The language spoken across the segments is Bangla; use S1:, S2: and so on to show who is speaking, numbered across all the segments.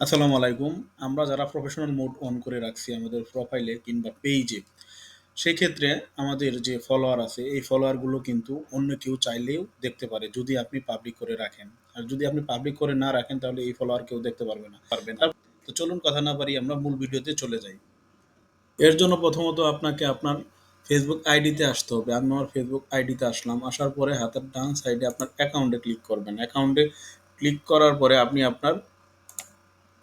S1: আসসালামু আলাইকুম। আমরা যারা প্রফেশনাল মোড অন করে রাখছি আমাদের প্রোফাইলে কিংবা পেইজে, সেক্ষেত্রে আমাদের যে ফলোয়ার আছে, এই ফলোয়ারগুলো কিন্তু অন্য কেউ চাইলেও দেখতে পারে যদি আপনি পাবলিক করে রাখেন। আর যদি আপনি পাবলিক করে না রাখেন তাহলে এই ফলোয়ার কেউ দেখতে পারবে না পারবে না। তো চলুন কথা না পারি আমরা মূল ভিডিওতে চলে যাই। এর জন্য প্রথমত আপনাকে আপনার ফেসবুক আইডিতে আসতে হবে। আমি আমার ফেসবুক আইডিতে আসলাম। আসার পরে হাতের ডান সাইডে আপনার অ্যাকাউন্টে ক্লিক করবেন। অ্যাকাউন্টে ক্লিক করার পরে আপনি আপনার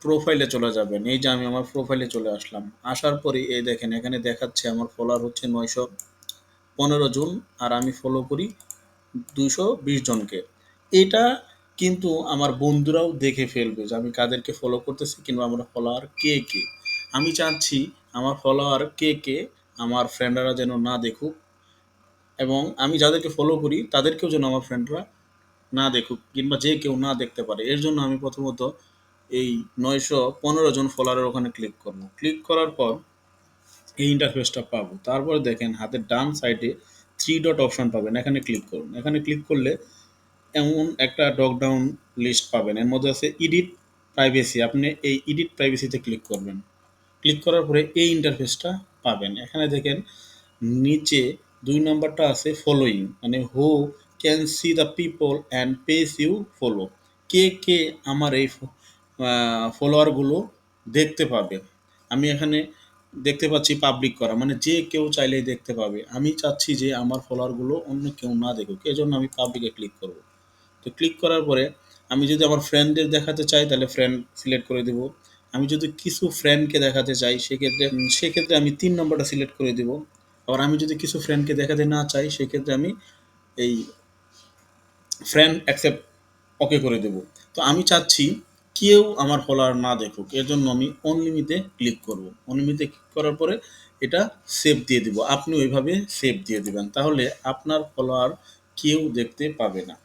S1: প্রোফাইলে চলে যাবেন। এই যে আমি আমার প্রোফাইলে চলে আসলাম। আসার পরে এই দেখেন এখানে দেখাচ্ছে আমার ফলোয়ার হচ্ছে ৯১৫ জন আর আমি ফলো করি ২২০ জনকে। এটা কিন্তু আমার বন্ধুরাও দেখে ফেলবে যে আমি কাদেরকে ফলো করতেছি কিংবা আমার ফলোয়ার কে, কে। আমি চাচ্ছি আমার ফলোয়ার কে, কে আমার ফ্রেন্ডরা যেন না দেখুক এবং আমি যাদেরকে ফলো করি তাদেরকেও যেন আমার ফ্রেন্ডরা না দেখুক কিংবা যে কেউ না দেখতে পারে। এর জন্য আমি প্রথমত এই ৯১৫ জন ফলোয়ারের ওখানে ক্লিক করব। ক্লিক করার পর এই ইন্টারফেসটা পাবো। তারপরে দেখেন হাতের ডান সাইডে 3 ডট অপশন পাবেন। এখানে ক্লিক করুন। এখানে ক্লিক করলে এমন একটা ড্রপ ডাউন লিস্ট পাবেন। এর মধ্যে আছে এডিট প্রাইভেসি। আপনি এই এডিট প্রাইভেসিতে ক্লিক করবেন। ক্লিক করার পরে এই ইন্টারফেসটা পাবেন। এখানে দেখেন নিচে দুই নম্বরটা আছে ফলোয়িং মানে who can see the people and pace you follow. কে, কে আমার এই ফলোয়ারগুলো দেখতে পাবে। আমি এখানে দেখতে পাচ্ছি পাবলিক করা মানে যে কেউ চাইলেই দেখতে পাবে। আমি চাচ্ছি যে আমার ফলোয়ারগুলো অন্য কেউ না দেখুক। এজন্য আমি পাবলিকে ক্লিক করব। তো ক্লিক করার পরে আমি যদি আমার ফ্রেন্ডদের দেখাতে চাই, তাহলে ফ্রেন্ড সিলেক্ট করে দিব। আমি যদি কিছু ফ্রেন্ডকে দেখাতে চাই, সেক্ষেত্রে সেক্ষেত্রে আমি তিন নম্বরটা সিলেক্ট করে দিব। আবার আমি যদি কিছু ফ্রেন্ডকে দেখাতে না চাই, সেক্ষেত্রে আমি এই ফ্রেন্ড অ্যাকসেপ্ট ওকে করে দেব। তো আমি চাচ্ছি কেউ আমার ফলোয়ার না দেখুক। এর জন্য আমি অনলিমিতে ক্লিক করব। অনলিমিতে ক্লিক করার পরে এটা সেভ দিয়ে দিব। আপনি ওইভাবে সেভ দিয়ে দিবেন। তাহলে আপনার ফলোয়ার কেউ দেখতে পাবে না।